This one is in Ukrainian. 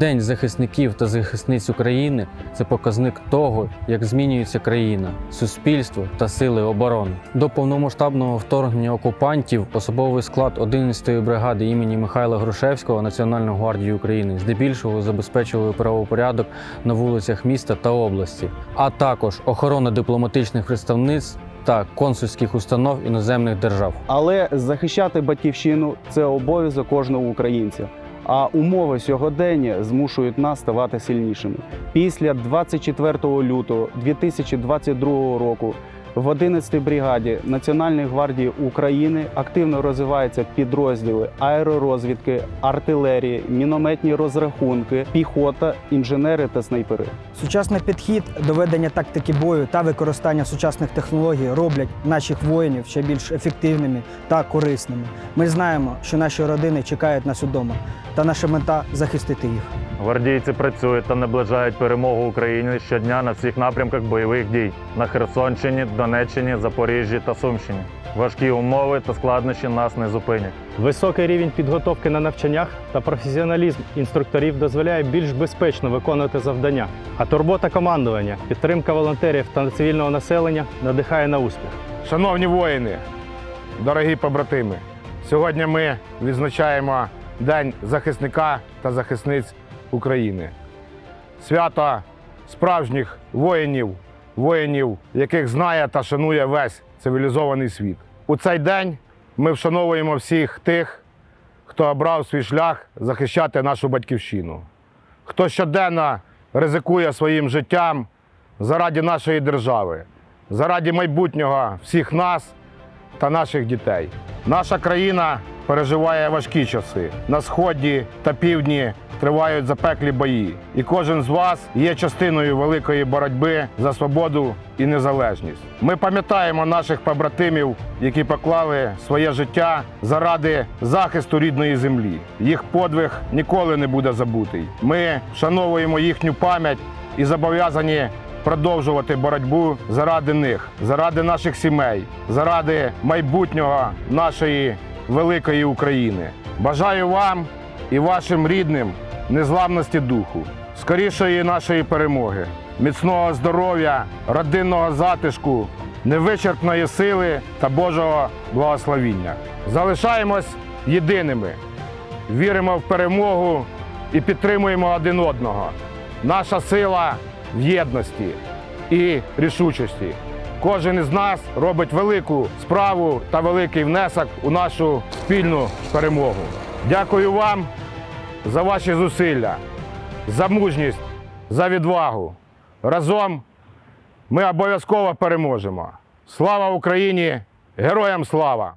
День захисників та захисниць України це показник того, як змінюється країна, суспільство та сили оборони. До повномасштабного вторгнення окупантів особовий склад 11-ї бригади імені Михайла Грушевського Національної гвардії України здебільшого забезпечували правопорядок на вулицях міста та області, а також охорона дипломатичних представництв та консульських установ іноземних держав. Але захищати батьківщину це обов'язок кожного українця. А умови сьогодення змушують нас ставати сильнішими. Після 24 лютого 2022 року в 11-й бригаді Національної гвардії України активно розвиваються підрозділи аеророзвідки, артилерії, мінометні розрахунки, піхота, інженери та снайпери. Сучасний підхід до ведення тактики бою та використання сучасних технологій роблять наших воїнів ще більш ефективними та корисними. Ми знаємо, що наші родини чекають нас удома, та наша мета захистити їх. Гвардійці працюють та наближають перемогу України щодня на всіх напрямках бойових дій на Херсонщині, Донеччині, Запоріжжі та Сумщині. Важкі умови та складнощі нас не зупинять. Високий рівень підготовки на навчаннях та професіоналізм інструкторів дозволяє більш безпечно виконувати завдання. А турбота командування, підтримка волонтерів та цивільного населення надихає на успіх. Шановні воїни, дорогі побратими, сьогодні ми відзначаємо День захисника та захисниць України. Свято справжніх воїнів, воїнів, яких знає та шанує весь цивілізований світ. У цей день ми вшановуємо всіх тих, хто обрав свій шлях захищати нашу батьківщину, хто щоденно ризикує своїм життям заради нашої держави, заради майбутнього всіх нас та наших дітей. Наша країна переживає важкі часи. На сході та півдні тривають запеклі бої, і кожен з вас є частиною великої боротьби за свободу і незалежність. Ми пам'ятаємо наших побратимів, які поклали своє життя заради захисту рідної землі. Їх подвиг ніколи не буде забутий. Ми вшановуємо їхню пам'ять і зобов'язані продовжувати боротьбу заради них, заради наших сімей, заради майбутнього нашої великої України. Бажаю вам і вашим рідним незламності духу, скорішої нашої перемоги, міцного здоров'я, родинного затишку, невичерпної сили та Божого благословіння. Залишаємось єдиними, віримо в перемогу і підтримуємо один одного. Наша сила в єдності і рішучості. Кожен із нас робить велику справу та великий внесок у нашу спільну перемогу. Дякую вам за ваші зусилля, за мужність, за відвагу. Разом ми обов'язково переможемо. Слава Україні! Героям слава!